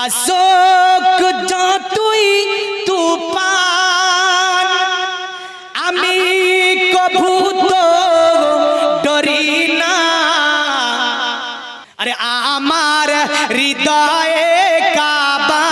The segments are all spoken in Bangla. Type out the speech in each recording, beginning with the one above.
আসক যতই তুফান আমি কভু তো ডরি না। আরে আমার হৃদয়ে কাবা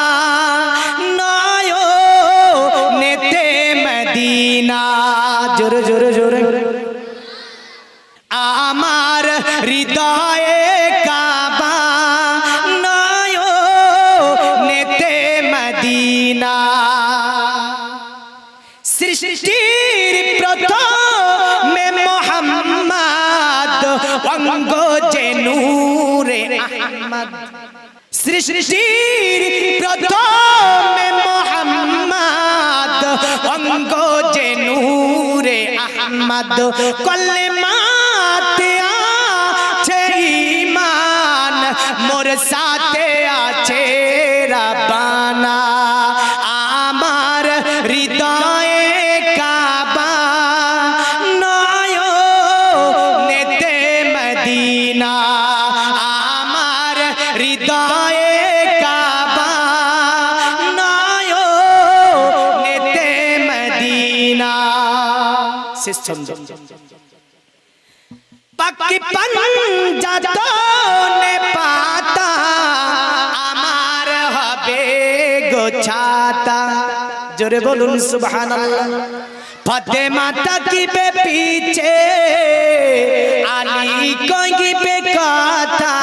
আহমদ সৃষ্টির প্রথমে মোহাম্মদ অঙ্গ যে নূরে আহমদ। কলমাতে আছে ইমান মোর সাথে শেষ ছন্দ পাকি পঞ্জাতনে পাতা আমার হবে গোছাতা। জোরে বলুন সুবহানাল্লাহ। ফতে ফাতেমা তাকিবে পিছে আলী কইবে কথা।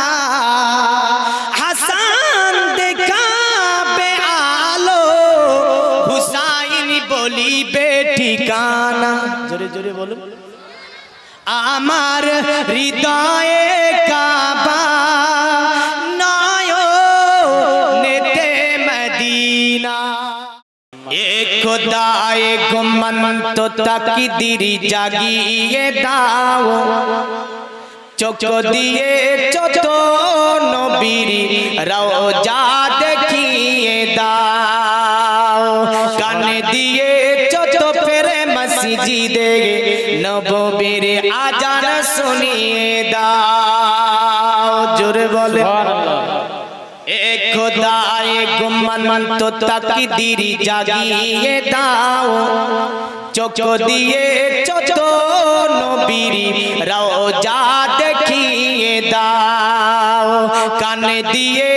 জোরে জোরে বলুন। আমার হৃদয়ে কাবা নেতে মদিনা। এ খোদায়ে গুমন্ত তাকদিরি জাগিয়ে দাও। চোখ দিয়ে চত নবীর রওজা নববীর আজান শুনিয়ে দাও। জোরে বলে। জাগিয়ে দাও। চোখ দিয়ে চত নবীর রওজা দেখিয়ে দাও। কান দিয়ে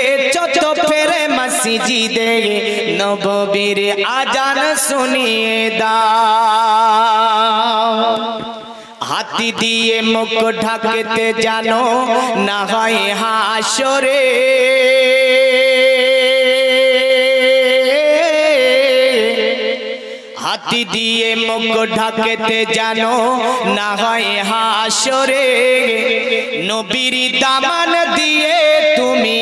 মসজিদে নববীর আজান শুনিয়ে দাও। হাতি দিয়ে মুখ ঢাকতে জানো না হয় হাসরে। হাতি দিয়ে মুখ ঢাকতে জানো না হয় হাসরে। নবীর দামান দিয়ে তুমি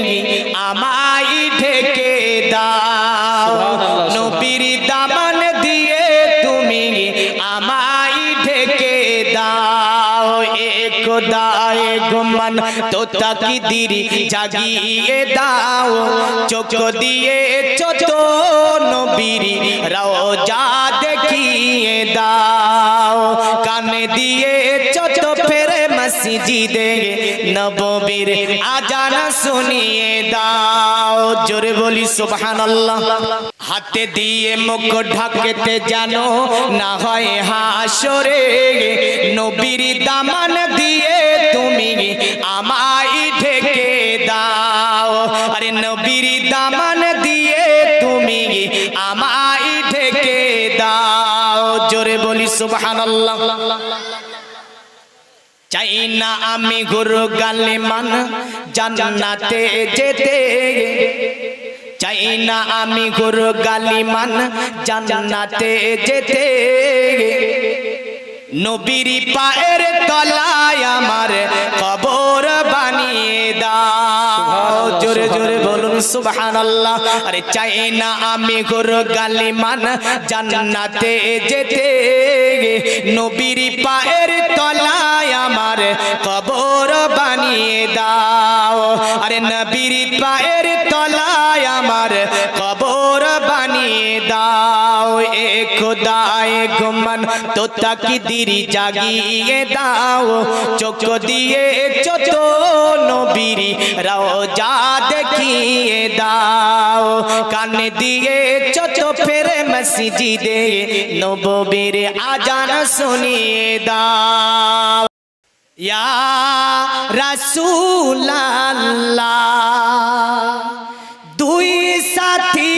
ঘুমান তো তাকি দিরি জাগিয়ে দাও, চোখ দিয়ে চত নবীর রওজা দেখিয়ে দাও। কান দিয়ে চত ফেরে মসজিদে নববীর আজান শুনিয়ে দাও। জোরে বলি, সুবহানাল্লাহ। হাতে দিয়ে মুখ ঢাকতে জানো, না হয় হাসরে নবীর দামান দিয়ে জোরে বলি, সুবহানাল্লাহ। চাই না আমি গুরু গালে মান জান্নাতে যেতে। চাই না আমি গুরু গালি মান জান্নাতে যেতে। নবীর পায়ের তলায় আমার কবর বানিয়ে দাও। জোরে জোরে বলুন, সুবহানাল্লাহ। আরে চাই না আমি গুরু গালি মান জান্নাতে যেতে নবীর পায়ের তলায় আমার কবর বানিয়ে দাও। আরে নবীর পায়ের তলায় আমার কবর দাও এক খোদায় ঘুমান, তো তাকি দিরি জাগিয়ে দাও, চোখ দিয়ে চত নবীরি রাও যা দেখিয়ে দাও, কান দিয়ে চত ফেরে মসজিদে নববীর আজান শুনিয়ে দাও। ইয়া রাসূলাল্লাহ, দুই সাথীকে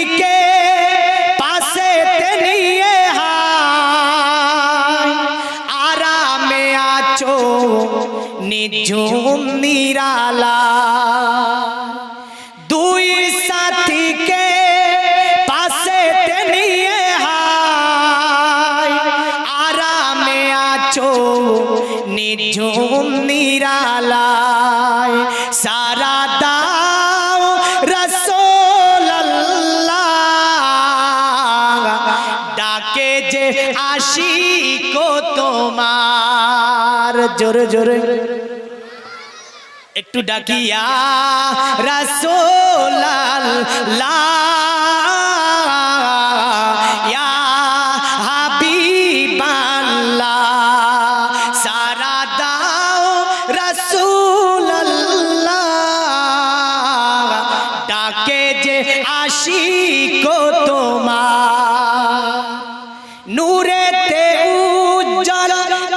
আছো নিঝুম নিরালা। দুই সাথীকে পাশে নিয়ে হায় আরামে আছো নিঝুম নিরালায়। সারা যে আসি কো তোমার। জোরে জোরে। একটু ডাকিয়া যে আসি কো তোমার। নূরেতে উজ্জ্বল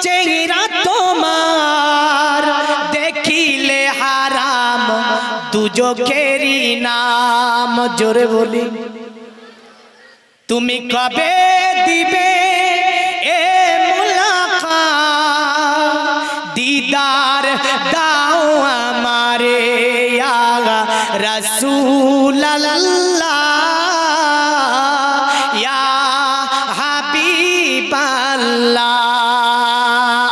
চেহারা তোমার। দেখিলে হারাম দুজকেরি নাম। জোরে বলি। তুমি কবে দিবে এ মুলাকা দিদার, দাও আমারে রসুল